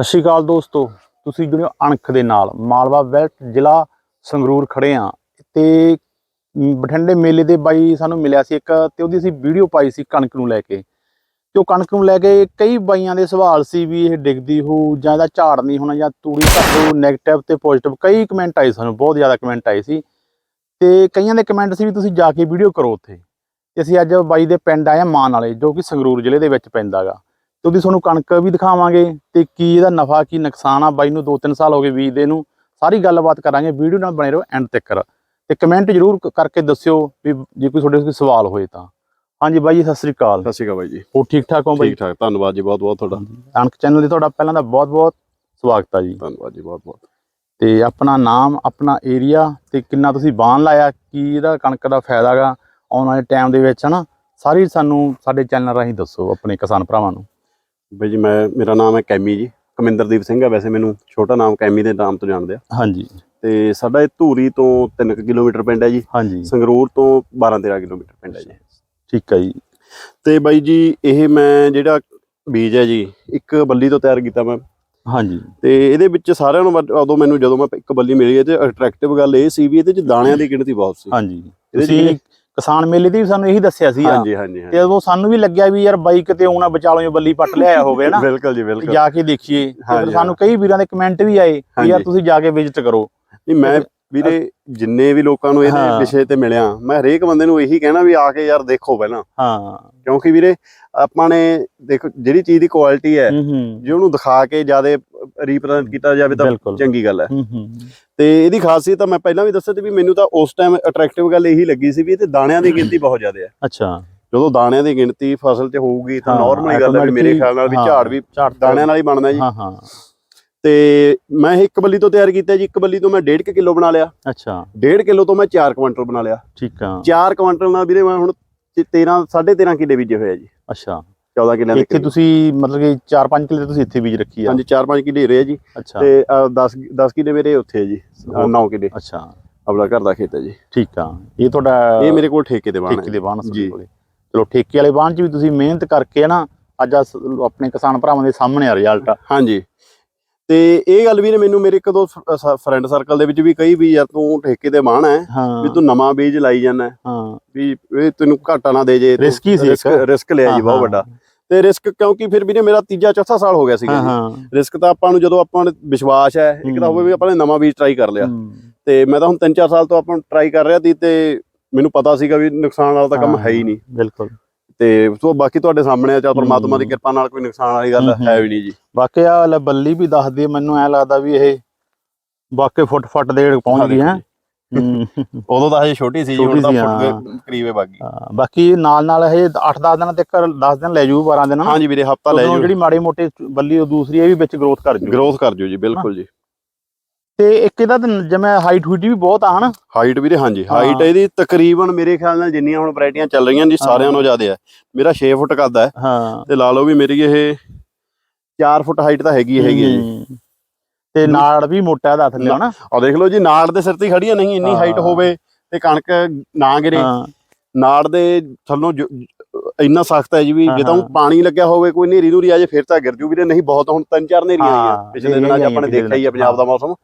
ਸਤਿ ਸ਼੍ਰੀ ਅਕਾਲ ਦੋਸਤੋ, ਤੁਸੀਂ ਜੁੜਿਓ ਅਣਖ ਦੇ ਨਾਲ। ਮਾਲਵਾ ਵੈਲਟ ਜ਼ਿਲ੍ਹਾ ਸੰਗਰੂਰ ਖੜੇ ਆ ਤੇ ਬਠਿੰਡੇ ਮੇਲੇ ਦੇ ਬਾਈ ਸਾਨੂੰ ਮਿਲਿਆ ਸੀ ਇੱਕ ਤੇ ਉਹਦੀ ਅਸੀਂ ਵੀਡੀਓ ਪਾਈ ਸੀ ਕਣਕ ਨੂੰ ਲੈ ਕੇ। ਤੇ ਉਹ ਕਣਕ ਨੂੰ ਲੈ ਕੇ ਕਈ ਬਾਈਆਂ ਦੇ ਸਵਾਲ ਸੀ ਵੀ ਇਹ ਡਿੱਗਦੀ ਹੋ ਜਾਂ ਇਹਦਾ ਝਾੜ ਨਹੀਂ ਹੋਣਾ ਜਾਂ ਤੂੜੀ ਘੱਟ ਨੈਗੇਟਿਵ 네ਗੇਟਿਵ ਤੇ ਪੋਜ਼ਿਟਿਵ ਕਈ ਕਮੈਂਟ ਆਏ ਸਾਨੂੰ, ਬਹੁਤ ਜ਼ਿਆਦਾ ਕਮੈਂਟ ਆਏ ਸੀ। ਤੇ ਕਈਆਂ ਦੇ ਕਮੈਂਟ ਸੀ ਵੀ ਤੁਸੀਂ ਜਾ ਕੇ ਵੀਡੀਓ ਕਰੋ ਉੱਥੇ। ਤੇ ਅਸੀਂ ਅੱਜ ਬਾਈ ਦੇ ਪਿੰਡ ਆਏ ਆ ਮਾਨ ਵਾਲੇ, ਜੋ ਕਿ ਸੰਗਰੂਰ ਜ਼ਿਲ੍ਹੇ ਦੇ ਵਿੱਚ ਪੈਂਦਾਗਾ ਤੇ ਉਹਦੀ ਤੁਹਾਨੂੰ ਕਣਕ ਵੀ ਦਿਖਾਵਾਂਗੇ ਤੇ ਕੀ ਇਹਦਾ ਨਫਾ ਕੀ ਨੁਕਸਾਨ ਆ। ਬਾਈ ਨੂੰ 2-3 ਸਾਲ ਹੋ ਗਏ ਬੀਜਦੇ ਨੂੰ। ਸਾਰੀ ਗੱਲਬਾਤ ਕਰਾਂਗੇ ਵੀਡੀਓ ਨਾਲ ਬਣੇ ਰਹੋ ਐਂਡ ਤੱਕ। ਤੇ ਕਮੈਂਟ ਜਰੂਰ ਕਰਕੇ ਦੱਸਿਓ ਵੀ ਜੇ ਕੋਈ ਤੁਹਾਡੇ ਕੋਈ ਸਵਾਲ ਹੋਏ ਤਾਂ। ਹਾਂਜੀ ਬਾਈ ਜੀ ਸਤਿ ਸ੍ਰੀ ਅਕਾਲ। ਸਤਿ ਸ਼੍ਰੀ ਅਕਾਲ ਬਾਈ ਜੀ। ਹੋ ਠੀਕ ਠਾਕ ਹੋ ਬਾਈ? ਠੀਕ ਠਾਕ ਧੰਨਵਾਦ ਜੀ ਬਹੁਤ ਬਹੁਤ ਤੁਹਾਡਾ। ਕਣਕ ਚੈਨਲ ਦੇ ਤੁਹਾਡਾ ਪਹਿਲਾਂ ਦਾ ਬਹੁਤ-ਬਹੁਤ ਸਵਾਗਤ ਆ ਜੀ। ਧੰਨਵਾਦ ਜੀ ਬਹੁਤ ਬਹੁਤ ਤੇ ਆਪਣਾ ਨਾਮ ਆਪਣਾ ਏਰੀਆ ਤੇ ਕਿੰਨਾ ਤੁਸੀਂ ਬਾਣ ਲਾਇਆ ਕੀ ਇਹਦਾ ਕਣਕ ਦਾ ਫਾਇਦਾ ਗਾ ਆਉਣ ਵਾਲੇ ਟਾਈਮ ਦੇ ਵਿੱਚ ਹਨਾ। ਸਾਰੀ ਸਾਨੂੰ ਸਾਡੇ ਚੈਨਲ ਰਾਹੀਂ ਦੱਸੋ ਆਪਣੇ ਕਿਸਾਨ ਭਰਾਵਾਂ ਨੂੰ। ਬਾਈ ਜੀ ਮੈਂ ਮੇਰਾ ਨਾਮ ਹੈ ਕੈਮੀ ਜੀ। ਕਮਿੰਦਰਦੀਪ ਸਿੰਘ ਹੈ ਵੈਸੇ ਮੈਨੂੰ ਛੋਟਾ ਨਾਮ ਕੈਮੀ ਦੇ ਨਾਮ ਤੋਂ ਜਾਣਦੇ ਆ। ਹਾਂਜੀ। ਤੇ ਸਾਡਾ ਇਹ ਧੂਰੀ ਤੋਂ 3 ਕਿਲੋਮੀਟਰ ਪਿੰਡ ਹੈ ਜੀ। ਹਾਂਜੀ। ਸੰਗਰੂਰ ਤੋਂ 12-13 ਕਿਲੋਮੀਟਰ ਪਿੰਡ ਹੈ ਜੀ। ਠੀਕ ਹੈ ਜੀ। ਤੇ ਬਾਈ ਜੀ ਇਹ ਮੈਂ ਜਿਹੜਾ ਬੀਜ ਹੈ ਜੀ ਇੱਕ ਬੱਲੀ ਤੋਂ ਤਿਆਰ ਕੀਤਾ ਮੈਂ। ਹਾਂਜੀ। ਤੇ ਇਹਦੇ ਵਿੱਚ ਸਾਰਿਆਂ ਨੂੰ ਉਦੋਂ ਮੈਨੂੰ ਜਦੋਂ ਮੈਂ ਇੱਕ ਬੱਲੀ ਮਿਲੀ ਤੇ ਅਟਰੈਕਟਿਵ ਗੱਲ ਇਹ ਸੀ ਵੀ ਇਹਦੇ ਚ ਦਾਣਿਆਂ ਦੀ ਗਿਣਤੀ ਬਹੁਤ ਸੀ। ਹਾਂਜੀ। ਇਹਦੇ ਕਿਸਾਨ ਮੇਲੇ ਦੀ ਵੀ ਸਾਨੂੰ ਇਹੀ ਦੱਸਿਆ ਸੀ ਹਾਂਜੀ ਹਾਂਜੀ ਤੇ ਉਦੋਂ ਸਾਨੂੰ ਵੀ ਲੱਗਿਆ ਵੀ ਯਾਰ ਬਾਈ ਕਿਤੇ ਆਉਣਾ ਬਚਾਲੋ ਜੋ ਬੱਲੀ ਪੱਟ ਲਿਆਇਆ ਹੋਵੇ ਨਾ ਬਿਲਕੁਲ ਜੀ ਬਿਲਕੁਲ। ਜਾ ਕੇ ਦੇਖੀਏ। ਤੇ ਫਿਰ ਸਾਨੂੰ ਕਈ ਵੀਰਾਂ ਦੇ ਕਮੈਂਟ ਵੀ ਆਏ ਵੀ ਯਾਰ। ਤੁਸੀਂ ਜਾ ਕੇ ਵਿਜ਼ਿਟ ਕਰੋ। ਨਹੀਂ ਮੈਂ ਵੀਰੇ ਜਿੰਨੇ ਵੀ ਲੋਕਾਂ ਨੂੰ ਇਹਦੇ। ਵਿਸ਼ੇ ਤੇ ਮਿਲਿਆ ਮੈਂ ਹਰੇਕ ਬੰਦੇ ਨੂੰ ਇਹੀ ਕਹਿਣਾ ਵੀ ਆ ਕੇ ਯਾਰ ਦੇਖੋ ਪਹਿਲਾਂ। ਹਾਂ। ਕਿਉਂਕਿ ਵੀਰੇ ਆਪਾਂ ਨੇ ਦੇਖੋ ਜਿਹੜੀ ਚੀਜ਼ ਦੀ ਕੁਆਲਿਟੀ ਹੂੰ। ਜੇ ਉਹਨੂੰ ਦਿਖਾ ਕੇ ਜ਼ਿਆਦਾ ਰੀਪ੍ਰੈਜ਼ੈਂਟ ਕੀਤਾ ਜਾਵੇ ਤਾਂ ਬਿਲਕੁਲ। ਚੰਗੀ ਗੱਲ ਹੈ। ਹੂੰ ਹੂੰ ਤੇ ਇਹਦੀ ਖਾਸੀਅਤ ਤਾਂ ਮੈਂ ਪਹਿਲਾਂ ਵੀ ਦੱਸਿਆ ਤੇ ਵੀ ਮੈਨੂੰ ਤਾਂ ਉਸ ਟਾਈਮ ਅਟਰੈਕਟਿਵ ਗੱਲ ਇਹੀ ਲੱਗੀ ਸੀ ਵੀ ਇਹ ਤੇ ਦਾਣਿਆਂ ਦੀ ਗਿਣਤੀ ਬਹੁਤ ਜ਼ਿਆਦਾ ਹੈ। ਅੱਛਾ। ਜਦੋਂ ਦਾਣਿਆਂ ਦੀ ਗਿਣਤੀ ਫਸਲ 'ਚ ਹੋਊਗੀ ਤਾਂ ਹਾਂ, ਨਾਰਮਲ ਗੱਲ ਹੈ ਵੀ ਮੇਰੇ ਖਿਆਲ ਨਾਲ ਵੀ ਹਾਂ, ਝਾੜ ਵੀ ਝਾੜ ਦਾਣਿਆਂ ਨਾਲ ਹੀ ਬਣਨਾ ਜੀ। ਹਾਂ ਹਾਂ। ਤੇ ਮੈਂ ਇਹ ਇੱਕ ਬੱਲੀ ਤੋਂ ਤਿਆਰ ਕੀਤਾ ਜੀ ਇੱਕ ਬੱਲੀ ਤੋਂ ਮੈਂ 1.5 ਕਿਲੋ ਬਣਾ ਲਿਆ। ਅੱਛਾ। 1.5 ਕਿਲੋ ਤੋਂ ਮੈਂ 4 ਕੁਇੰਟਲ ਬਣਾ ਲਿਆ। ਠੀਕ ਆ। 4 ਕੁਇੰਟਲ ਨਾਲ ਵੀਰੇ ਮੈਂ ਹੁਣ 13 13.5 ਕਿੱਲੇ ਬੀਜੇ ਹੋਏ ਆ ਜੀ। ਅੱਛਾ। 14 ਕਿੱਲਿਆਂ ਦੇ ਇੱਥੇ ਤੁਸੀਂ ਮਤਲਬ ਕਿ 4-5 ਕਿੱਲੇ ਤੁਸੀਂ ਇੱਥੇ ਬੀਜ ਰੱਖੀ ਆ। ਹਾਂਜੀ 4-5 ਕਿੱਲੇ ਰਹੇ ਜੀ। ਅੱਛਾ। ਤੇ 10 10 ਕਿੱਲੇ ਮੇਰੇ ਉੱਥੇ ਆ ਜੀ। 9 ਕਿੱਲੇ। ਅੱਛਾ। ਆਪਣਾ ਘਰ ਦਾ ਖੇਤ ਹੈ ਜੀ। ਠੀਕ ਆ। ਇਹ ਤੁਹਾਡਾ ਇਹ ਮੇਰੇ ਕੋਲ ਠੇਕੇ ਤੇ ਬਾਣਾ ਠੇਕੇ ਦੇ ਬਾਣ ਜੀ। ਕੋਲੇ। ਚਲੋ ਠੇਕੇ ਵਾਲੇ ਬਾਣ ਚ ਵੀ ਤੁਸੀਂ ਮਿਹਨਤ ਕਰਕੇ ਨਾ ਅੱਜ ਆਹ ਸ- ਆਪਣੇ ਕਿਸਾਨ ਭਰਾਵਾਂ ਦੇ ਸਾਹਮਣੇ ਆ ਰਿਜ਼ਲਟ ਹਾਂਜੀ। ਤੇ ਇਹ ਗੱਲ ਵੀ ਨੇ ਮੈਨੂੰ ਮੇਰੇ ਇੱਕ ਦੋ ਫਰੈਂਡ ਸਰਕਲ ਦੇ ਵਿੱਚ ਵੀ ਕਹੀ ਵੀ ਯਾਰ ਤੂੰ ਠੇਕੇ ਤੇ ਬਾਣਾ ਹੈ ਵੀ ਤੂੰ ਨਵਾਂ ਬੀਜ ਲਾਈ ਜਾਂਦਾ ਹੈ, ਵੀ ਇਹ ਤੈਨੂੰ ਘਾਟਾ ਨਾ ਦੇ ਜੇ Risky ਸੀ ਰਿਸਕ। ਰਿਸਕ ਲਿਆ ਜੀ ਬਹੁਤ। ਵੱਡਾ। ਤੇ ਰਿਸਕ ਕਿਉਂਕਿ ਫਿਰ ਵੀਰੇ ਮੇਰਾ ਤੀਜਾ ਚੌਥਾ ਸਾਲ ਹੋ ਗਿਆ ਸੀਗਾ ਰਿਸਕ ਤਾਂ ਆਪਾਂ ਨੂੰ ਜਦੋਂ ਆਪਾਂ ਨੂੰ ਵਿਸ਼ਵਾਸ ਹੈ ਇੱਕ ਤਾਂ ਹੋਵੇ ਵੀ ਆਪਾਂ ਨੇ ਨਵਾਂ ਬੀਜ ਟਰਾਈ ਕਰ ਲਿਆ। ਤੇ ਮੈਂ ਤਾਂ ਹੁਣ 3-4 ਸਾਲ ਤੋਂ ਆਪਾਂ ਟਰਾਈ ਕਰ ਰਿਹਾ ਸੀ ਤੇ ਮੈਨੂੰ ਪਤਾ ਸੀਗਾ ਵੀ ਨੁਕਸਾਨ ਵਾਲਾ ਤਾਂ ਕੰਮ ਹੈ ਹੀ ਨਹੀਂ। ਬਿਲਕੁਲ। ਤੇ ਸੋ ਬਾਕੀ ਤੁਹਾਡੇ ਸਾਹਮਣੇ ਆ ਚਾ ਪਰਮਾਤਮਾ ਦੀ। ਕਿਰਪਾ ਨਾਲ ਕੋਈ ਨੁਕਸਾਨ ਵਾਲੀ ਗੱਲ ਹੂੰ, ਵੀ ਨਹੀਂ ਜੀ। ਬਾਕੀ ਆ ਲੈ ਬੱਲੀ ਵੀ ਦੱਸਦੀ ਮੈਨੂੰ ਐ ਲੱਗਦਾ ਵੀ ਇਹ ਬਾਕੀ ਫੁੱਟ ਫੁੱਟ ਦੇ ਪਹੁੰਚ ਗਈ ਹੈ। ਉਦੋਂ ਤਾਂ ਹਜੇ ਛੋਟੀ ਸੀ ਜੀ ਹੁਣ ਤਾਂ ਫੁੱਟ। ਕੇ ਕਰੀਬੇ ਬਾਗੀ ਬਾਕੀ ਨਾਲ ਨਾਲ ਇਹ 8-10 ਦਿਨਾਂ ਤੱਕ 10 ਦਿਨ ਲੈ ਜੂ 12 ਦਿਨ। ਹਾਂਜੀ ਵੀਰੇ ਹਫਤਾ ਲੈ ਜਾਓ ਜਿਹੜੀ ਮਾੜੀ ਮੋਟੀ ਬੱਲੀ ਉਹ ਦੂਸਰੀ ਇਹ ਵੀ ਵਿੱਚ ਗਰੋਥ ਕਰ ਜੂ। ਗਰੋਥ ਕਰ ਜਿਓ ਜੀ ਬਿਲਕੁਲ ਜੀ। ਤੇ ਇੱਕ ਇਹਦਾ ਤਾਂ ਜਿਵੇਂ ਹਾਈਟ ਹੂਟ ਵੀ ਬਹੁਤ ਆ ਹਨਾ? ਹਾਈਟ ਵੀਰੇ ਹਾਂਜੀ। ਹਾਈਟ ਇਹਦੀ ਤਕਰੀਬਨ ਮੇਰੇ ਖਿਆਲ ਨਾਲ ਜਿੰਨੀਆਂ ਹੁਣ ਵੈਰਾਈਟੀਆਂ ਚੱਲ ਰਹੀਆਂ ਜੀ ਸਾਰਿਆਂ ਨਾਲੋਂ ਜ਼ਿਆਦਾ ਹੈ ਮੇਰਾ 6 ਫੁੱਟ ਕੱਦ ਹੈ ਹਾਂ। ਤੇ ਲਾ ਲਓ ਵੀ ਮੇਰੀ ਇਹ 4 ਫੁੱਟ ਹਾਈਟ ਤਾਂ ਹੈਗੀ ਹੈਗੀ ਹੈ ਜੀ। ਤੇ ਨਾੜ ਵੀ ਮੋਟਾ ਦਾ ਥੱਲੇ ਹਨਾ? ਆ ਦੇਖ ਲਓ ਜੀ ਨਾੜ ਦੇ ਸਿਰ ਤੇ ਖੜੀ ਨਹੀਂ ਇੰਨੀ ਹਾਈਟ। ਹੋਵੇ ਤੇ ਕਣਕ ਨਾ ਗਿਰੇ। ਨਾੜ ਦੇ ਥੱਲੋਂ ਇੰਨਾ ਸਖਤ ਹੈ ਜੀ ਵੀ ਜੇ ਤਾਂ। ਪਾਣੀ ਲੱਗਿਆ ਹੋਵੇ ਕੋਈ ਨੇਰੀ ਨੂਰੀ ਆ ਜੇ ਫਿਰ ਤਾਂ ਗਿਰ ਜੂ ਵੀਰੇ। ਨਹੀਂ ਬਹੁਤ ਹੁਣ ਤਿੰਨ ਚਾਰ ਨੇਰੀਆਂ ਆਈਆਂ ਪਿਛਲੇ ਦਿਨਾਂ 'ਚ ਆਪਾਂ ਨੇ ਦੇਖਿਆ ਹੀ ਆ ਪੰਜਾਬ ਦਾ ਮੌਸਮ।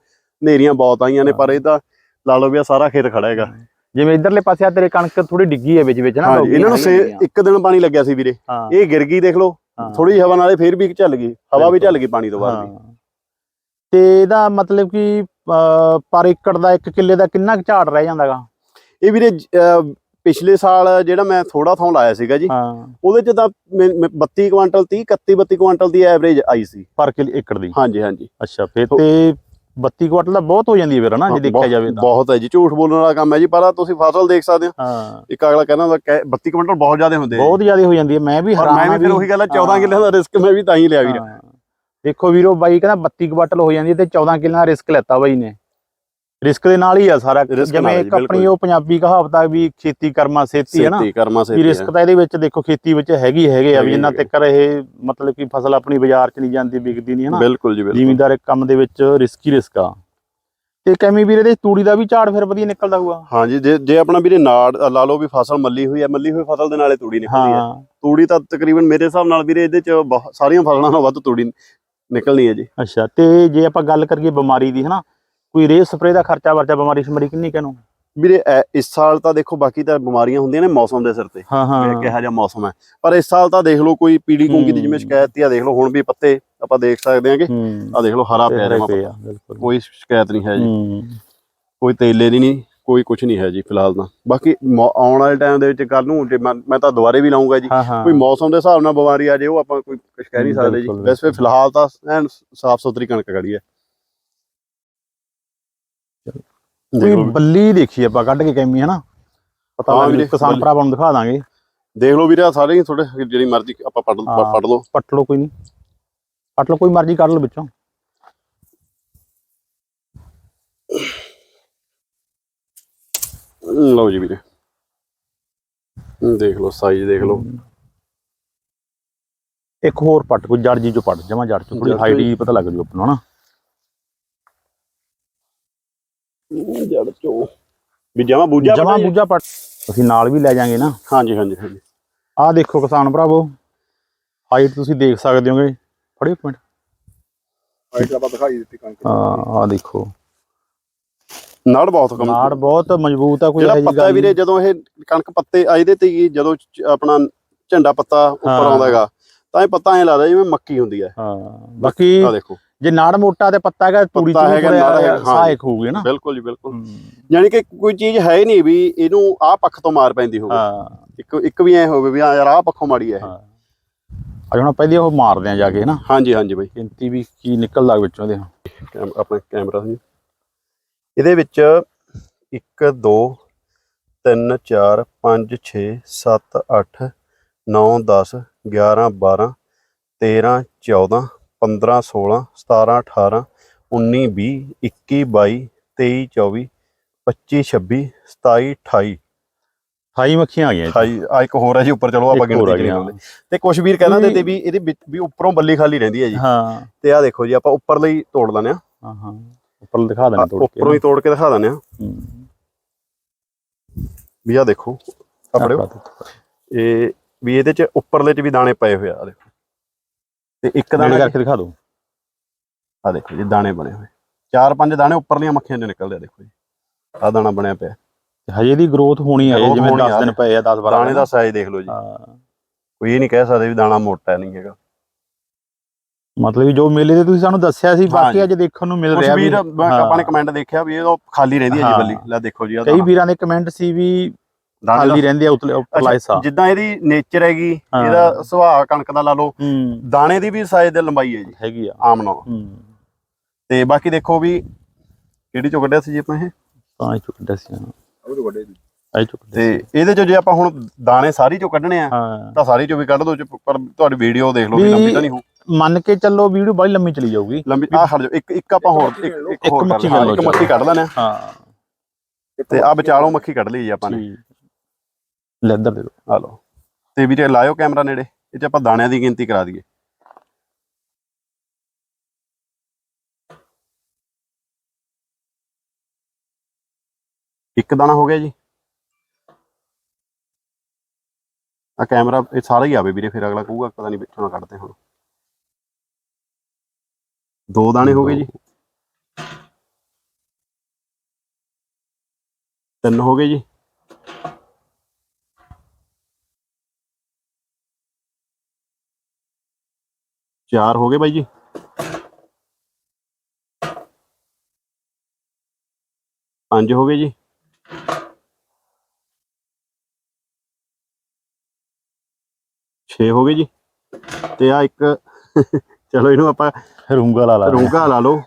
ਨੇਰੀਆਂ ਬਹੁਤ ਆਈਆਂ ਨੇ ਪਰ ਇਹ ਤਾਂ ਲਾ ਲਓ ਵੀ ਆ ਸਾਰਾ ਖੇਤ ਖੜਾ ਹੈਗਾ। ਜਿਵੇਂ ਇਧਰਲੇ ਪਾਸੇ ਆ ਤੇਰੇ ਕਣਕ ਥੋੜੀ ਡਿੱਗੀ ਹੈ ਵਿੱਚ ਵਿੱਚ ਨਾ ਇਹਨਾਂ ਨੂੰ। ਇੱਕ ਦਿਨ ਪਾਣੀ ਲੱਗਿਆ ਸੀ ਵੀਰੇ। ਇਹ ਗਿਰ ਗਈ ਦੇਖ ਲਓ। ਥੋੜੀ ਜਿਹੀ ਹਵਾ ਨਾਲੇ ਫੇਰ ਵੀ ਚੱਲ ਗਈ ਹਵਾ ਵੀ। ਚੱਲ ਗਈ ਪਾਣੀ ਤੋਂ ਬਾਅਦ ਵੀ। ਤੇ ਇਹਦਾ ਮਤਲਬ ਕਿ ਪਰ ਏਕੜ ਦਾ ਇੱਕ ਕਿੱਲੇ ਦਾ ਕਿੰਨਾ ਕੁ ਝਾੜ ਰਹਿ ਜਾਂਦਾਗਾ ਇਹ ਵੀਰੇ ਪਿਛਲੇ ਸਾਲ ਜਿਹੜਾ ਮੈਂ ਥੋੜਾ ਥਾਂ ਲਾਇਆ ਸੀਗਾ ਜੀ ਉਹਦੇ ਚ ਤਾਂ ਮੈਂ- ਮੈਂ 32 ਕੁਆਂਟਲ 30 31 32 ਕੁਆਂਟਲ ਦੀ ਐਵਰੇਜ ਆਈ ਸੀ। ਪਰ ਕਿੱਲੇ ਏਕੜ ਦੀ? ਹਾਂਜੀ ਹਾਂਜੀ। ਅੱਛਾ ਫਿਰ ਤੇ 32 ਕੁਆਟਲ ਦਾ ਬਹੁਤ ਹੋ ਜਾਂਦੀ ਹੈ ਫਿਰ ਨਾ ਜੇ ਦੇਖਿਆ ਜਾਵੇ ਤਾਂ। ਬਹੁਤ ਹੈ ਜੀ ਝੂਠ ਬੋਲਣ ਵਾਲਾ ਕੰਮ ਹੈ ਜੀ ਪਰ ਤੁਸੀਂ ਫਸਲ ਦੇਖ ਸਕਦੇ ਹੋ। ਹਾਂ। ਇੱਕ ਅਗਲਾ ਕਹਿੰਦਾ ਹੁੰਦਾ ਕਿ 32 ਕੁਇੰਟਲ ਬਹੁਤ ਜ਼ਿਆਦਾ ਹੁੰਦੇ ਬਹੁਤ ਜ਼ਿਆਦਾ ਹੋ ਜਾਂਦੀ ਹੈ ਮੈਂ ਵੀ ਹੈਰਾਨ ਮੈਂ ਵੀ ਫਿਰ ਉਹੀ ਗੱਲ ਹੈ 14 ਹਾਂ। ਕਿੱਲੇ ਦਾ ਰਿਸਕ ਮੈਂ ਵੀ ਤਾਂ ਹੀ ਲਿਆ ਵੀਰ। ਦੇਖੋ ਵੀਰੋ ਬਾਈ ਕਹਿੰਦਾ 32 ਕੁਆਟਲ ਹੋ ਜਾਂਦੀ ਤੇ 14 ਕਿੱਲਿਆਂ ਦਾ ਰਿਸਕ ਲੈਤਾ ਬਾਈ ਨੇ। ਰਿਸਕ ਦੇ ਨਾਲ ਹੀ ਆ ਸਾਰਾ ਜਿਵੇਂ ਇੱਕ ਆਪਣੀ ਉਹ ਪੰਜਾਬੀ ਕਹਾਵਤ ਆ ਵੀ ਖੇਤੀ ਕਰਮਾ ਸੇਤੀ ਹੈ ਨਾ। ਸੇਤੀ ਕਰਮਾ ਵੀ ਸੇਤੀ ਰਿਸਕ ਤਾਂ ਇਹਦੇ ਵਿੱਚ ਦੇਖੋ ਖੇਤੀ ਵਿੱਚ ਹੈਗੀ ਹੈਗੇ ਆ ਵੀ ਜਿੰਨਾ। ਤੱਕ ਇਹ ਮਤਲਬ ਕਿ ਫਸਲ ਆਪਣੀ ਬਾਜ਼ਾਰ 'ਚ ਨਹੀਂ ਜਾਂਦੀ ਵਿਕਦੀ ਨਹੀਂ ਹੈ ਨਾ। ਬਿਲਕੁਲ ਜੀ ਬਿਲਕੁਲ। ਜ਼ਿਮੀਂਦਾਰ ਇੱਕ ਕੰਮ ਦੇ ਵਿੱਚ ਰਿਸਕ ਰਿਸਕ ਆ। ਤੇ ਕੈਮੀ ਵੀਰੇ ਦੇ ਤੂੜੀ ਦਾ ਵੀ ਝਾੜ ਫਿਰ ਵਧੀਆ ਨਿਕਲਦਾ ਹੋਊਗਾ। ਹਾਂਜੀ ਜੇ ਜੇ ਆਪਣਾ ਵੀਰੇ ਨਾੜ ਲਾ ਲਓ ਵੀ ਫਸਲ ਮੱਲੀ ਹੋਈ ਹੈ ਮੱਲੀ ਹੋਈ ਫਸਲ ਦੇ ਨਾਲੇ ਤੂੜੀ ਨਿਕਲਦੀ ਹੈ। ਤੂੜੀ ਤਾਂ ਤਕਰੀਬਨ ਮੇਰੇ ਹਿਸਾਬ ਨਾਲ ਵੀਰੇ ਇਹਦੇ ਚ ਬਹੁਤ- ਸਾਰੀਆਂ ਫਸਲਾਂ ਨਾਲੋਂ ਵੱਧ ਤੂੜੀ ਨਿਕਲਣੀ ਹੈ ਜੀ। ਅੱਛਾ ਤੇ ਜੇ ਆਪਾਂ ਗੱਲ ਕਰੀਏ ਬਿਮਾਰੀ ਦੀ ਹਨਾ ਕੋਈ ਰੇ ਸਪਰੇ ਦਾ ਖਰਚਾ ਵਰਚਾ ਬਿਮਾਰੀ ਸ਼ਮਾਰੀ ਕਿੰਨੀ ਕਿਨੂੰ ਵੀਰੇ ਐ- ਇਸ ਸਾਲ ਤਾਂ ਦੇਖੋ ਬਾਕੀ ਤਾਂ ਬਿਮਾਰੀਆਂ ਹੁੰਦੀਆਂ ਨੇ ਮੌਸਮ ਦੇ ਸਿਰ ਤੇ। ਹਾਂ ਕਿ ਕਿਹੋ ਜਿਹਾ ਮੌਸਮ ਹੈ। ਪਰ ਇਸ ਸਾਲ ਤਾਂ ਦੇਖ ਲਓ ਕੋਈ ਪੀੜੀ ਗੁੰਗੀ ਦੀ ਜਿਵੇਂ ਹੂੰ। ਸ਼ਿਕਾਇਤ ਹੀ ਆ ਦੇਖ ਲਓ ਹੁਣ ਵੀ ਪੱਤੇ ਆਪਾਂ ਦੇਖ ਸਕਦੇ ਹਾਂ ਕਿ ਹੂੰ। ਆ ਦੇਖ ਲਓ ਹਰਾ ਜਮਾ ਪਿਆ ਬਿਲਕੁਲ। ਕੋਈ ਸ਼ਿਕਾਇਤ ਨਹੀਂ ਹੈ ਜੀ। ਹੂੰ। ਕੋਈ ਤੇਲੇ ਦੀ ਨਹੀਂ ਕੋਈ ਕੁਝ ਨਹੀਂ ਹੈ ਜੀ ਫਿਲਹਾਲ ਤਾਂ। ਬਾਕੀ ਮੌ- ਆਉਣ ਵਾਲੇ ਟਾਈਮ ਦੇ ਵਿੱਚ ਕੱਲ ਨੂੰ ਜੇ ਮੈਂ ਮੈਂ ਤਾਂ ਦੁਬਾਰੇ ਵੀ ਲਾਉਂਗਾ ਜੀ। ਹਾਂ ਹਾਂ। ਕੋਈ ਮੌਸਮ ਦੇ ਹਿਸਾਬ ਨਾਲ ਬਿਮਾਰੀ ਆ ਜੇ ਉਹ ਆਪਾਂ ਕੋਈ ਕੁਝ ਕਹਿ ਨਹੀਂ ਸਕਦੇ ਜੀ। ਬਿਲਕੁਲ, ਵੈਸੇ ਫਿਲਹਾਲ ਤਾਂ ਐਨ ਸਾਫ਼ ਸੁਥਰੀ ਕਣਕ ਖੜੀ ਹੈ। ਲਓ ਬੱਲੀ ਦੇਖੀ ਆਪਾਂ ਕੱਢ ਕੇ ਕੈਮੀ ਹਨਾ? ਪਤਾ ਲੱਗ ਵੀਰੇ, ਕਿਸਾਨ। ਭਰਾਵਾਂ ਨੂੰ ਦਿਖਾ ਦਾਂਗੇ। ਦੇਖ ਲਓ ਵੀਰੇ ਸਾਰੇ ਹੀ ਤੁਹਾਡੇ ਜਿਹੜੀ ਮਰਜ਼ੀ ਆਪਾਂ ਪੜ। ਪੜ ਲਓ। ਪੱਟ ਲਓ ਕੋਈ ਨਹੀਂ ਪੱਟ ਲਓ ਕੋਈ ਮਰਜ਼ੀ ਕੱਢ ਲਓ ਵਿੱਚੋਂ। ਲਓ ਜੀ ਵੀਰੇ। ਦੇਖ ਲਓ ਸਾਈਜ਼ ਦੇਖ ਲਓ। ਇੱਕ ਹੋਰ ਪੱਟ ਕੋਈ ਜੜ ਜੀ ਚੋਂ ਪੱਟ ਜਮਾ ਜੜ ਚੋਂ ਥੋੜੀ ਹਾਈਟ ਹੀ। ਹੀ। ਪਤਾ ਲੱਗ ਜੂ ਆਪਾਂ ਨੂੰ ਹਨਾ? ਜੜ ਚੋ। ਵੀ ਜਮਾ ਬੂਝਾ ਜਮਾ ਵੱਡਾ ਜੀ? ਬੂਝਾ ਪੱਟ ਅਸੀਂ ਨਾਲ ਵੀ ਲੈ ਜਾਾਂਗੇ ਨਾ। ਹਾਂਜੀ ਹਾਂਜੀ ਹਾਂਜੀ। ਆਹ ਦੇਖੋ ਕਿਸਾਨ ਭਰਾਵੋ। ਹਾਈਟ ਤੁਸੀਂ ਦੇਖ ਸਕਦੇ ਹੋਗੇ। ਫੜਿਓ ਮਿੰਟ। ਹਾਈਟ ਆਪਾਂ ਦਿਖਾਈ ਦਿੱਤੀ ਕਣਕ ਹਾਂ ਆਹ ਦੇਖੋ। ਨਾੜ ਬਹੁਤ ਕਮ ਨਾੜ ਬਹੁਤ ਮਜ਼ਬੂਤ ਆ ਕੋਈ ਜਿਹੜਾ ਪੱਤਾ ਵੀਰੇ ਜਦੋਂ ਇਹ ਕਣਕ ਪੱਤੇ ਆ ਇਹਦੇ ਤੇ ਜਦੋਂ ਆਪਣਾ ਝੰਡਾ ਪੱਤਾ ਉੱਪਰ। ਆਉਂਦਾ ਹੈਗਾ ਤਾਂ ਇਹ ਪੱਤਾ ਐ ਲੱਗਦਾ ਜਿਵੇਂ ਮੱਕੀ ਹੁੰਦੀ ਹੈ। ਹਾਂ ਬਾਕੀ ਆ ਦੇਖੋ। ਜੇ ਨਾੜ ਮੋਟਾ ਤੇ ਪੱਤਾ ਹੈਗਾ ਤੂੜੀ ਚ ਹੈਗਾ। ਸਹਾਇਕ ਹੋਊਗੀ ਨਾ? ਬਿਲਕੁਲ ਜੀ ਬਿਲਕੁਲ। ਯਾਨੀ ਕਿ ਕੋਈ ਚੀਜ਼ ਹੈ ਨਹੀਂ ਵੀ ਇਹਨੂੰ ਆਹ ਪੱਖ ਤੋਂ ਮਾਰ ਪੈਂਦੀ ਹੋਵੇ। ਹਾਂ। ਇੱਕ ਇੱਕ ਵੀ ਐ ਹੋਵੇ ਵੀ ਆ ਯਾਰ ਆਹ ਪੱਖੋਂ ਮਾੜੀ ਇਹ। ਹਾਂ। ਅੱਜ ਹੁਣ ਪਹਿਲੇ ਉਹ ਮਾਰਦੇ ਆ ਜਾ ਕੇ ਨਾ? ਹਾਂਜੀ ਹਾਂਜੀ ਬਾਈ। ਗਿਣਤੀ ਵੀ ਕੀ ਨਿਕਲਦਾ ਵਿੱਚੋਂ ਦੇ ਆਪਣਾ ਕੈਮਰਾ ਸੀ ਇਹਦੇ ਵਿੱਚ 1 2 3 4 5 6 7 8 9 10 11 12 13 14 15 16 17 18 19 20 21 22 23 24 25 26 27 28 28 ਮੱਖੀਆਂ ਆ ਗਈਆਂ 28 ਆ ਇੱਕ ਹੋਰ ਹੈ ਜੀ ਉੱਪਰ ਚਲੋ ਆਪਾਂ ਗਿਣਤੀ ਕਰੀ। ਜਾਂਦੇ ਤੇ ਕੁਝ ਵੀਰ ਕਹਿੰਦੇ ਤੇ ਵੀ ਇਹਦੇ ਵਿੱਚ ਵੀ ਉੱਪਰੋਂ ਬੱਲੀ ਖਾਲੀ ਰਹਿੰਦੀ ਹੈ ਜੀ। ਹਾਂ। ਤੇ ਆ ਦੇਖੋ ਜੀ ਆਪਾਂ ਉੱਪਰ ਲਈ ਤੋੜ ਲੈਂਦੇ ਆ ਹਾਂ ਹਾਂ। ਉੱਪਰ ਦਿਖਾ ਦੇਣਾ ਤੋੜ ਕੇ ਉੱਪਰੋਂ ਹੀ ਤੋੜ ਕੇ ਦਿਖਾ ਦਿੰਦੇ ਆ ਹੂੰ। ਵੀ ਆ ਦੇਖੋ ਆ ਫੜਿਓ। ਇਹ ਵੀ ਇਹਦੇ ਚ ਉੱਪਰਲੇ ਚ ਵੀ ਦਾਣੇ ਪਏ ਹੋਏ ਆ ਦੇਖੋ। ਤੇ ਇੱਕ ਦਾਣਾ ਕਰਕੇ ਦਿਖਾ ਦਿਓ। ਆ ਦੇਖੋ ਜੀ ਦਾਣੇ ਬਣੇ ਹੋਏ। ਚਾਰ ਪੰਜ ਦਾਣੇ ਉੱਪਰਲੀਆਂ ਮੱਖੀਆਂ ਚੋਂ ਨਿਕਲਦੇ ਆ ਦੇਖੋ ਜੀ। ਆ ਦਾਣਾ ਬਣਿਆ ਪਿਆ। ਤੇ ਹਜੇ ਦੀ ਗਰੋਥ ਹੋਣੀ ਹੈ ਜਿਵੇਂ ਹੋਣੀ 10 ਆ। ਦਿਨ ਪਏ ਆ 10 12 ਦਾਣੇ ਦਾ ਸਾਈਜ਼ ਦੇਖ ਲਓ ਜੀ। ਹਾਂ। ਕੋਈ ਇਹ ਨਹੀਂ ਕਹਿ ਸਕਦੇ ਵੀ ਦਾਣਾ ਮੋਟਾ ਨਹੀਂ ਹੈਗਾ। ਮਤਲਬ ਜੋ ਮੇਲੇ ਤੇ ਤੁਸੀਂ ਸਾਨੂੰ ਦੱਸਿਆ ਸੀ ਬਾਕੀ। ਅੱਜ ਦੇਖਣ ਨੂੰ ਮਿਲ ਰਿਹਾ ਵੀ। ਆਪਾਂ ਨੇ ਕਮੈਂਟ ਦੇਖਿਆ ਵੀ ਇਹ ਤਾਂ ਖਾਲੀ ਰਹਿੰਦੀ ਹੈ ਜੀ। ਬੱਲੀ ਲੈ ਦੇਖੋ ਜੀ ਆ ਕਈ ਵੀਰਾਂ ਦੇ ਕਮੈਂਟ ਸੀ ਵੀ ਦਾਣੇ ਦਾ ਰਹਿੰਦੇ ਆ ਉਤਲੇ ਉੱਪਰਲਾ ਹਿੱਸਾ ਜਿੱਦਾਂ ਇਹਦੀ ਨੇਚਰ ਹੈਗੀ। ਇਹਦਾ ਸੁਭਾਅ ਕਣਕ ਦਾ ਲਾ ਲਓ ਦਾਣੇ ਦੀ ਵੀ ਸਾਈਜ਼ ਦੇ ਲੰਬਾਈ ਹੈ ਜੀ ਹੈਗੀ ਆ। ਆਮ ਨਾਲ ਤੇ ਬਾਕੀ ਦੇਖੋ ਵੀ ਕਿਹੜੀ ਚੋਂ ਕੱਢਿਆ ਸੀ ਜੀ ਆਪਾਂ ਇਹ? ਤਾਂ ਹੀ ਚੁੱਕਦਾ ਸੀ ਹਾਂ ਉਹ ਤੋਂ ਵੱਡੇ ਤੇ ਇਹਦੇ ਚੋਂ ਜੇ ਆਪਾਂ ਹੁਣ ਦਾਣੇ ਸਾਰੀ ਚੋਂ ਕੱਢਣੇ ਆ ਤਾਂ ਸਾਰੀ ਚੋਂ ਵੀ ਕੱਢ ਦੋ ਪਰ ਤੁਹਾਡੀ ਵੀਡੀਓ ਦੇਖ ਲਓ ਲੰਬੀ ਤਾਂ ਨਹੀਂ ਹੋ ਮੰਨ ਕੇ ਚੱਲੋ ਵੀਡੀਓ ਬੜੀ ਲੰਮੀ ਚਲੀ ਜਾਊਗੀ। ਲੰਬੀ ਆ ਹਟ ਜਾਓ ਇੱਕ ਇੱਕ ਆਪਾਂ ਹੋਰ ਇੱਕ ਹੋਰ ਇੱਕ ਮੱਖੀ ਕੱਢ ਲੈਣੇ ਆ ਹਾਂ। ਤੇ ਆ ਵਿਚਾਲੋਂ ਮੱਖੀ ਕੱਢ ਲਈ ਜੀ ਆਪਾਂ ਨੇ। ਲੈਦਰ ਦੇ ਦਿਓ, ਆ ਲਓ। ਤੇ ਵੀਰੇ ਲਾਇਓ ਕੈਮਰਾ ਨੇੜੇ, ਇਹ ਚ ਆਪਾਂ ਦਾਣਿਆਂ ਦੀ ਗਿਣਤੀ ਕਰਾ ਦਈਏ। ਇੱਕ ਦਾਣਾ ਹੋ ਗਿਆ ਜੀ। ਆ ਕੈਮਰਾ, ਇਹ ਸਾਰਾ ਹੀ ਆਵੇ ਵੀਰੇ, ਫਿਰ ਅਗਲਾ ਕਹੂਗਾ, ਪਤਾ ਨਹੀਂ ਵਿੱਚੋਂ ਨਾ ਕੱਢਦੇ ਹੁਣ। ਦੋ ਦਾਣੇ ਹੋ ਗਏ ਜੀ। ਤਿੰਨ ਹੋ ਗਏ ਜੀ। ਚਾਰ ਹੋ ਗਏ ਬਾਈ ਜੀ। ਪੰਜ ਹੋ ਗਏ ਜੀ। ਛੇ ਹੋ ਗਏ ਜੀ। ਤੇ ਆ ਇੱਕ ਚਲੋ ਇਹਨੂੰ ਆਪਾਂ ਰੂੰਗਾ ਲਾ ਲਾ। ਰੂੰਗਾ ਲਾ ਲਓ।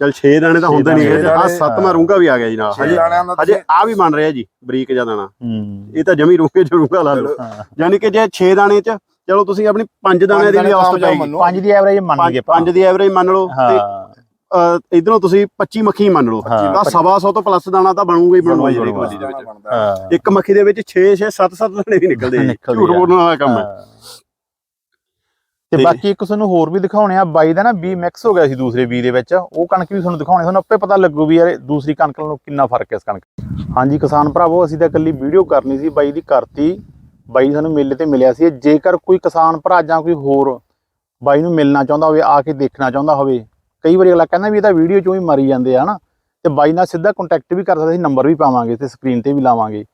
ਚਲ 6 ਦਾਣੇ ਤਾਂ ਛੇ ਹੁੰਦੇ ਨਹੀਂ ਦਾਣੇ, ਆ ਸੱਤਵਾਂ ਰੂੰਗਾ ਵੀ ਆ ਗਿਆ ਜੀ ਨਾਲ। ਛੇ ਹਜੇ ਹਜੇ ਆ ਵੀ ਬਣ ਰਿਹਾ ਜੀ ਬਰੀਕ ਜਿਹਾ ਦਾਣਾ। ਹੂੰ। ਇਹ ਤਾਂ ਜਮੀ ਰੂੰਗੇ ਚ ਰੂੰਗਾ ਲਾ ਲਓ। ਹਾਂ। ਯਾਨੀ ਕਿ ਜੇ 6 ਦਾਣੇ ਚ ਚਲੋ ਤੁਸੀਂ ਆਪਣੀ 5 ਦਾਣਿਆਂ ਦੀ ਵੀ ਔਸਤ ਪੈਗੀ ਪੰਜ ਦੀ ਐਵਰੇਜ ਮੰਨ ਆਪਾਂ। ਪੰਜ ਦੀ ਐਵਰੇਜ ਮੰਨ ਲਓ ਤੇ ਇਧਰੋਂ ਤੁਸੀਂ 25 ਮੱਖੀ ਮੰਨ ਲਓ। ਤਾਂ ਸਵਾ ਸੌ ਤੋਂ ਪਲੱਸ ਦਾਣਾ ਤਾਂ ਬਣੂਗਾ ਹੀ ਬਣੂਗਾ ਜੀ ਹਰੇਕ ਬਣੂਗਾ। ਬੱਲੀ ਦੇ ਵਿੱਚ। ਹਾਂ। ਇੱਕ ਮੱਖੀ ਦੇ ਵਿੱਚ 6 6 7 7 ਦਾਣੇ ਵੀ ਨਿਕਲਦੇ ਝੂਠ। ਬੋਲਣ ਵਾਲਾ ਕੰਮ ਹੈ। ਤੇ ਬਾਕੀ ਇੱਕ ਤੁਹਾਨੂੰ ਹੋਰ ਵੀ ਦਿਖਾਉਣੇ ਆ। ਬਾਈ ਦਾ ਨਾ ਬੀ ਮਿਕਸ ਹੋ ਗਿਆ ਸੀ ਦੂਸਰੇ ਬੀ ਦੇ ਵਿੱਚ। ਉਹ ਕਣਕ ਵੀ ਤੁਹਾਨੂੰ ਦਿਖਾਉਣੇ ਤੁਹਾਨੂੰ ਆਪੇ ਪਤਾ ਲੱਗੂ ਵੀ ਯਾਰ ਦੂਸਰੀ ਕਣਕ ਨਾਲੋਂ ਕਿੰਨਾ ਫ਼ਰਕ ਹੈ ਇਸ ਕਣਕ। ਹਾਂਜੀ ਕਿਸਾਨ ਭਰਾਵੋ ਅਸੀਂ ਤਾਂ ਇਕੱਲੀ ਵੀਡੀਓ ਕਰਨੀ ਸੀ। ਬਾਈ ਦੀ ਕਰਤੀ। ਬਾਈ ਸਾਨੂੰ ਮੇਲੇ ਤੇ ਮਿਲਿਆ ਸੀ। ਜੇਕਰ ਕੋਈ ਕਿਸਾਨ ਭਰਾ ਜਾਂ ਕੋਈ ਹੋਰ ਬਾਈ ਨੂੰ ਮਿਲਣਾ ਚਾਹੁੰਦਾ ਹੋਵੇ ਆ ਕੇ ਦੇਖਣਾ ਚਾਹੁੰਦਾ ਹੋਵੇ ਕਈ ਵਾਰੀ ਅਗਲਾ ਕਹਿੰਦਾ ਵੀ ਇਹ ਤਾਂ ਵੀਡੀਓ ਚੋਂ ਹੀ ਮਰੀ ਜਾਂਦੇ ਆ ਹਨਾ ਤੇ ਬਾਈ ਨਾਲ ਸਿੱਧਾ ਕੰਟੈਕਟ ਵੀ ਕਰ ਸਕਦੇ ਸੀ ਨੰਬਰ ਵੀ ਪਾਵਾਂਗੇ ਤੇ ਸਕਰੀਨ ਤੇ ਵੀ ਲਾਵਾਂਗੇ।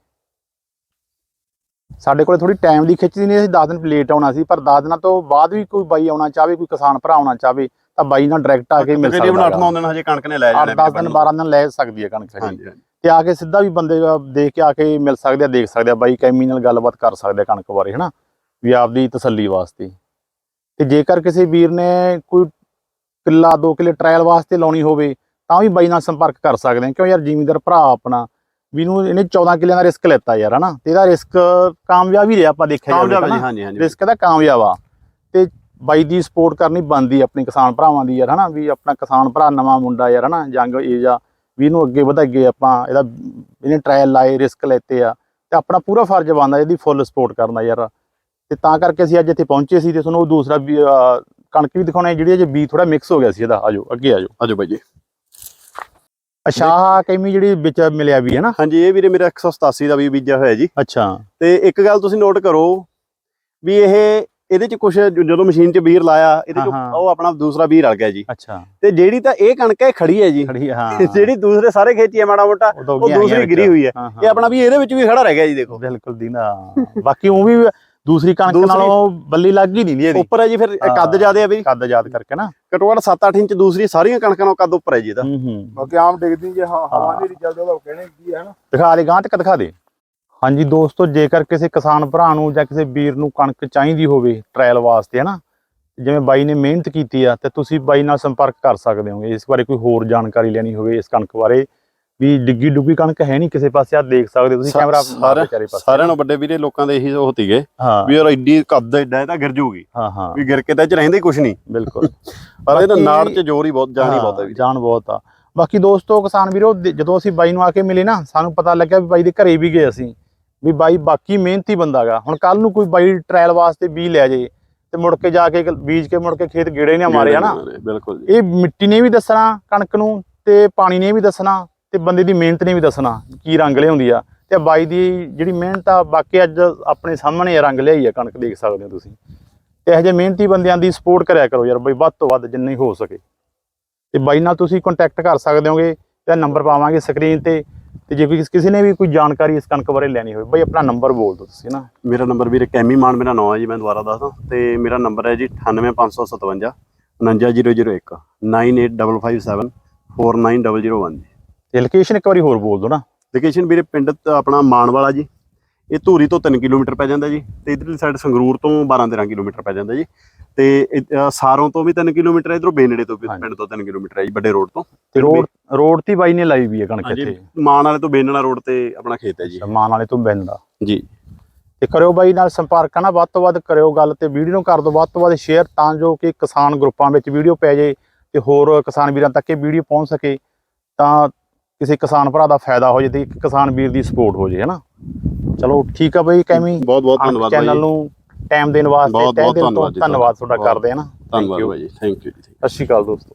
ਸਾਡੇ ਕੋਲੇ ਥੋੜੀ ਟਾਈਮ ਦੀ ਖਿੱਚਦੀ ਨਹੀਂ ਅਸੀਂ 10 ਦਿਨ ਲੇਟ ਆਉਣਾ ਸੀ ਪਰ 10 ਦਿਨਾਂ ਤੋਂ ਬਾਅਦ ਵੀ ਕੋਈ ਬਾਈ ਆਉਣਾ ਚਾਹਵੇ ਕੋਈ ਕਿਸਾਨ ਭਰਾ ਆਉਣਾ ਚਾਹਵੇ ਤਾਂ ਬਾਈ ਨਾਲ ਡਾਇਰੈਕਟ ਆ ਕੇ ਮਿਲ ਤਕਰੀਬਨ ਸਕਦਾ 8-9 ਦਿਨ ਹਜੇ ਕਣਕ ਨੇ ਲੈ 8 ਜਾਣਾ 10 ਦਿਨ 12 ਦਿਨ ਲੈ ਸਕਦੀ ਹੈ ਕਣਕ ਸਾਡੀ ਤੇ ਆ ਕੇ ਸਿੱਧਾ ਵੀ ਬੰਦੇ ਦੇਖ ਕੇ ਆ ਕੇ ਮਿਲ ਸਕਦੇ ਆ ਦੇਖ ਸਕਦੇ ਆ ਬਾਈ ਕੈਮੀ ਨਾਲ ਗੱਲਬਾਤ ਕਰ ਸਕਦੇ ਆ ਕਣਕ ਬਾਰੇ ਹਨਾ? ਵੀ ਆਪਦੀ ਤਸੱਲੀ ਵਾਸਤੇ। ਤੇ ਜੇਕਰ ਕਿਸੇ ਵੀਰ ਨੇ ਕੋਈ ਕਿੱਲਾ 2 ਕਿੱਲੇ ਟ੍ਰਾਇਲ ਵਾਸਤੇ ਲਾਉਣੀ ਹੋਵੇ ਤਾਂ ਵੀ ਬਾਈ ਨਾਲ ਸੰਪਰਕ ਕਰ ਸਕਦੇ ਆ। ਕਿਉਂ ਯਾਰ ਜ਼ਿਮੀਂਦਾਰ ਭਰਾ ਆਪਣਾ ਵੀ ਨੂੰ ਇਹਨੇ 14 ਕਿੱਲਿਆਂ ਦਾ ਰਿਸਕ ਲੈਤਾ ਯਾਰ ਹਨਾ? ਤੇ ਇਹਦਾ ਰਿਸਕ ਕਾਮਯਾਬ ਹੀ ਰਿਹਾ ਆਪਾਂ ਦੇਖਿਆ ਜਾਵੇ ਹਾਂਜੀ ਹਾਂਜੀ। ਰਿਸਕ ਦਾ ਕਾਮਯਾਬ ਆ। ਤੇ ਬਾਈ ਦੀ ਸਪੋਰਟ ਕਰਨੀ ਬਣਦੀ ਆਪਣੀ ਕਿਸਾਨ ਭਰਾਵਾਂ ਦੀ ਯਾਰ ਹਨਾ? ਵੀ ਆਪਣਾ ਕਿਸਾਨ ਭਰਾ ਨਵਾਂ ਮੁੰਡਾ ਯਾਰ ਹਨਾ? ਜੰਗ ਏਜ ਆ ਵੀ ਇਹਨੂੰ ਅੱਗੇ ਵਧਾਈਏ ਆਪਾਂ ਇਹਦਾ ਇਹਨੇ ਟ੍ਰਾਇਲ ਲਾਏ ਰਿਸਕ ਲੈਤੇ ਆ ਤੇ ਆਪਣਾ ਪੂਰਾ ਫਰਜ਼ ਬਣਦਾ ਇਹਦੀ ਫੁੱਲ ਸਪੋਰਟ ਕਰਨਾ ਯਾਰ। ਤੇ ਤਾਂ ਕਰਕੇ ਅਸੀਂ ਅੱਜ ਇੱਥੇ ਪਹੁੰਚੇ ਸੀ ਤੇ ਤੁਹਾਨੂੰ ਉਹ ਦੂਸਰਾ ਕਣਕ ਵੀ ਦਿਖਾਉਣਾ ਜਿਹੜੀ ਅਜੇ ਬੀ ਥੋੜਾ ਮਿਕਸ ਹੋ ਗਿਆ ਸੀ ਇਹਦਾ। ਆਜੋ ਅੱਗੇ ਆਜੋ। ਆਜੋ ਬਾਈ ਜੀ। ਅਸ਼ਾਹ ਕੈਮੀ ਜਿਹੜੀ ਵਿੱਚ ਮਿਲਿਆ ਵੀ ਹੈ ਨਾ? ਹਾਂਜੀ ਇਹ ਵੀਰੇ ਮੇਰਾ 187 ਦਾ ਵੀ ਬੀਜਿਆ ਹੋਇਆ ਜੀ। ਅੱਛਾ। ਤੇ ਇੱਕ ਗੱਲ ਤੁਸੀਂ ਨੋਟ ਕਰੋ ਵੀ ਇਹ ਇਹਦੇ ਚ ਕੁਝ ਜਦੋਂ ਮਸ਼ੀਨ 'ਚ ਬੀਰ ਲਾਇਆ ਇਹਦੇ ਚ। ਉਹ ਆਪਣਾ ਦੂਸਰਾ ਬੀਰ ਰਲ ਗਿਆ ਜੀ। ਅੱਛਾ। ਤੇ ਜਿਹੜੀ ਤਾਂ ਇਹ ਕਣਕ ਹੈ ਖੜੀ ਹੈ ਜੀ। ਖੜੀ ਹਾਂ ਜਿਹੜੀ ਦੂਸਰੇ ਸਾਰੇ ਖੇਤੀ ਹੈ ਮਾੜਾ ਮੋਟਾ ਉਹ ਦੂਸਰੀ ਗਿਰੀ। ਹੋਈ ਹੈ। ਇਹ ਆਪਣਾ ਵੀ ਇਹਦੇ ਵਿੱਚ ਵੀ ਖੜਾ ਰਹਿ ਗਿਆ ਜੀ ਦੇਖੋ। ਬਿਲਕੁਲ ਦੀਨਾ ਬਾਕੀ ਉਹ ਵੀ ਦੂਸਰੀ ਕਣਕ ਨਾਲੋਂ ਬੱਲੀ ਲੱਗ ਹੀ ਨਹੀਂ ਇਹਦੀ। ਉੱਪਰ ਹੈ ਜੀ ਫਿਰ ਕੱਦ। ਜ਼ਿਆਦੇ ਆ ਵੀ। ਕੱਦ ਯਾਦ ਕਰਕੇ ਨਾ। ਘੱਟੋ ਘੱਟ 7-8 ਇੰਚ ਦੂਸਰੀ ਸਾਰੀਆਂ ਕਣਕਾਂ ਨਾਲੋਂ ਕੱਦ ਉੱਪਰ ਹੈ ਜੀ ਇਹਦਾ। ਹੂੰ ਹੂੰ। ਬਾਕੀ ਆਮ ਡਿੱਗਦੀ ਜੇ ਹਾਂ ਹਵਾ ਨਹੀਂ ਚੱਲਦੀ ਉਹਦਾ ਕਹਿਣੇ ਕੀ ਹੈ ਨਾ ਦਿਖਾ ਦੇ ਗਾਂ ਤੱਕ ਦਿਖਾ ਦੇ। ਹਾਂਜੀ ਦੋਸਤੋ ਜੇਕਰ ਕਿਸੇ ਕਿਸਾਨ ਭਰਾ ਨੂੰ ਜਾਂ ਕਿਸੇ ਵੀਰ ਨੂੰ ਕਣਕ ਚਾਹੀਦੀ ਹੋਵੇ ਟ੍ਰਾਇਲ ਵਾਸਤੇ ਹਨਾ ਜਿਵੇਂ ਬਾਈ ਨੇ ਮਿਹਨਤ ਕੀਤੀ ਆ ਤੇ ਤੁਸੀਂ ਬਾਈ ਨਾਲ ਸੰਪਰਕ ਕਰ ਸਕਦੇ ਹੋਗੇ। ਇਸ ਬਾਰੇ ਕੋਈ ਹੋਰ ਜਾਣਕਾਰੀ ਲੈਣੀ ਹੋਵੇ ਇਸ ਕਣਕ ਬਾਰੇ ਵੀ ਡਿੱਗੀ ਡੁੱਗੀ ਕਣਕ ਹੈ ਨਹੀਂ ਕਿਸੇ ਪਾਸੇ ਆ ਦੇਖ ਸਕਦੇ ਹੋ ਤੁਸੀਂ ਕੈਮਰਾ ਸਾਰਿਆਂ- ਚਾਰੇ ਪਾਸੇ। ਸਾਰਿਆਂ ਨੂੰ ਵੱਡੇ ਵੀਰੇ ਲੋਕਾਂ ਦੇ ਇਹੀ ਉਹ ਹਾਂ। ਵੀ ਯਾਰ ਐਡੀ ਕੱਦ ਐਡਾ ਇਹ ਤਾਂ ਗਿਰ ਜੂਗੀ। ਹਾਂ ਹਾਂ। ਵੀ ਗਿਰ ਕੇ ਤਾਂ ਚ ਰਹਿੰਦੇ ਕੁਝ ਨਹੀਂ। ਬਿਲਕੁਲ। ਪਰ ਇਹਦਾ ਨਾੜ 'ਚ ਜ਼ੋਰ ਹੀ ਬਹੁਤ ਜਾਨ ਹੀ ਬਹੁਤ ਹੈ ਵੀ ਜਾਨ ਬਹੁਤ ਆ। ਬਾਕੀ ਦੋਸਤੋ ਕਿਸਾਨ ਵੀਰੋ ਜਦੋਂ ਅਸੀਂ ਬਾਈ ਨੂੰ ਆ ਕੇ ਮਿਲੇ ਨਾ ਸਾਨੂੰ ਪਤਾ ਲੱਗਿਆ ਵੀ ਬਾਈ ਦੇ ਘਰੇ ਵੀ ਗਏ ਅਸੀਂ। ਵੀ ਬਾਈ ਬਾਕੀ ਮਿਹਨਤੀ ਬੰਦਾਗਾ ਹੁਣ ਕੱਲ ਨੂੰ ਕੋਈ ਬਾਈ ਟ੍ਰਾਇਲ ਵਾਸਤੇ ਬੀ ਲੈ ਜੇ ਤੇ ਮੁੜ ਕੇ ਜਾ ਕੇ ਬੀਜ ਕੇ ਮੁੜ ਕੇ ਖੇਤ ਗੇੜੇ ਨਾ ਮਾਰੇ ਹਨਾ? ਬਿਲਕੁਲ ਇਹ ਮਿੱਟੀ ਨੇ ਵੀ ਦੱਸਣਾ ਕਣਕ ਨੂੰ ਤੇ ਪਾਣੀ ਨੇ ਵੀ ਦੱਸਣਾ ਤੇ ਬੰਦੇ ਦੀ ਮਿਹਨਤ ਨੇ ਵੀ ਦੱਸਣਾ ਕੀ ਰੰਗ ਲਿਆਉਂਦੀ ਆ। ਤੇ ਬਾਈ ਦੀ ਜਿਹੜੀ ਮਿਹਨਤ ਆ ਬਾਕੀ ਅੱਜ ਆਪਣੇ ਸਾਹਮਣੇ ਰੰਗ ਲਿਆਈ ਆ ਕਣਕ ਦੇਖ ਸਕਦੇ ਹੋ ਤੁਸੀਂ। ਤੇ ਇਹੋ ਜਿਹੇ ਮਿਹਨਤੀ ਬੰਦਿਆਂ ਦੀ ਸਪੋਰਟ ਕਰਿਆ ਕਰੋ ਯਾਰ ਬਈ ਵੱਧ ਤੋਂ ਵੱਧ ਜਿੰਨੀ ਹੋ ਸਕੇ। ਤੇ ਬਾਈ ਨਾਲ ਤੁਸੀਂ ਕੰਟੈਕਟ ਕਰ ਸਕਦੇ ਹੋਗੇ ਤੇ ਨੰਬਰ ਪਾਵਾਂਗੇ ਸਕਰੀਨ ਤੇ। ਤੇ ਜੇ ਕੋਈ ਕਿਸੇ ਨੇ ਵੀ ਕੋਈ ਜਾਣਕਾਰੀ ਇਸ ਕਣਕ ਬਾਰੇ ਲੈਣੀ ਹੋਵੇ ਬਈ ਆਪਣਾ ਨੰਬਰ ਬੋਲ ਦਿਓ ਤੁਸੀਂ ਨਾ? ਮੇਰਾ ਨੰਬਰ ਵੀਰੇ ਕੈਮੀ ਮਾਨ ਮੇਰਾ ਨਾਮ ਹੈ ਜੀ ਮੈਂ ਦੁਬਾਰਾ ਦੱਸਦਾ। ਤੇ ਮੇਰਾ ਨੰਬਰ ਹੈ ਜੀ 98557 59001 98557 49001 ਤੇ ਲੋਕੇਸ਼ਨ ਇੱਕ ਵਾਰੀ ਹੋਰ ਬੋਲ ਦਿਓ ਨਾ। ਲੋਕੇਸ਼ਨ ਵੀਰੇ ਪਿੰਡ ਆਪਣਾ ਮਾਨ ਵਾਲਾ ਜੀ। ਇਹ ਧੂਰੀ ਤੋਂ 3 ਕਿਲੋਮੀਟਰ ਪੈ ਜਾਂਦਾ ਜੀ ਤੇ ਇਧਰਲੀ ਸਾਈਡ ਸੰਗਰੂਰ ਤੋਂ 12-13 ਕਿਲੋਮੀਟਰ ਪੈ ਜਾਂਦਾ ਜੀ ਤੇ ਸਾਰੋਂ ਤੋਂ ਵੀ 3 ਕਿਲੋਮੀਟਰ ਹੈ ਇਧਰੋਂ ਬੇਨੜੇ ਤੋਂ ਵੀ। ਪਿੰਡ ਤੋਂ 3 ਕਿਲੋਮੀਟਰ ਹੈ ਜੀ ਵੱਡੇ ਰੋਡ ਤੋਂ। ਤੇ ਰੋਡ ਰੋਡ ਤੇ ਬਾਈ ਨੇ ਲਾਈ ਵੀ ਹੈ ਕਣਕ ਇੱਥੇ। ਮਾਨ ਵਾਲੇ ਤੋਂ ਬੇਨੜਾ ਰੋਡ ਤੇ ਆਪਣਾ ਖੇਤ ਹੈ ਜੀ। ਮਾਨ ਵਾਲੇ ਤੋਂ ਬੈਂਦਾ ਜੀ। ਤੇ ਕਰਿਓ ਬਾਈ ਨਾਲ ਸੰਪਰਕ ਨਾ ਵੱਧ ਤੋਂ ਵੱਧ ਕਰਿਓ ਗੱਲ ਤੇ ਵੀਡੀਓ ਨੂੰ ਕਰ ਦਿਓ ਵੱਧ ਤੋਂ ਵੱਧ ਸ਼ੇਅਰ ਤਾਂ ਜੋ ਕਿ ਕਿਸਾਨ ਗਰੁੱਪਾਂ ਵਿੱਚ ਵੀਡੀਓ ਪੈ ਜੇ ਤੇ ਹੋਰ ਕਿਸਾਨ ਵੀਰਾਂ ਤੱਕ ਇਹ ਵੀਡੀਓ ਪਹੁੰਚ ਸਕੇ ਤਾਂ ਕਿਸੇ ਕਿਸਾਨ ਭਰਾ ਦਾ ਫਾਇਦਾ ਹੋ ਜੇ ਤੇ ਕਿਸਾਨ ਵੀਰ ਦੀ ਸਪੋਰਟ ਹੋ ਜੇ ਹਨਾ ਚਲੋ ਠੀਕ ਆ ਬਾਈ ਕੈਮੀ ਬਹੁਤ ਬਹੁਤ ਧੰਨਵਾਦ ਬਾਈ ਚੈਨਲ। ਨੂੰ ਟਾਈਮ ਦੇਣ ਵਾਸਤੇ ਤਹਿ ਬਹੁਤ ਦਿਲ ਤੋਂ ਧੰਨਵਾਦ ਤੁਹਾਡਾ ਕਰਦੇ ਆ ਨਾ। ਧੰਨਵਾਦ ਬਾਈ ਜੀ ਥੈਂਕ ਯੂ ਜੀ ਸਤਿ ਸ਼੍ਰੀ ਅਕਾਲ ਦੋਸਤੋ।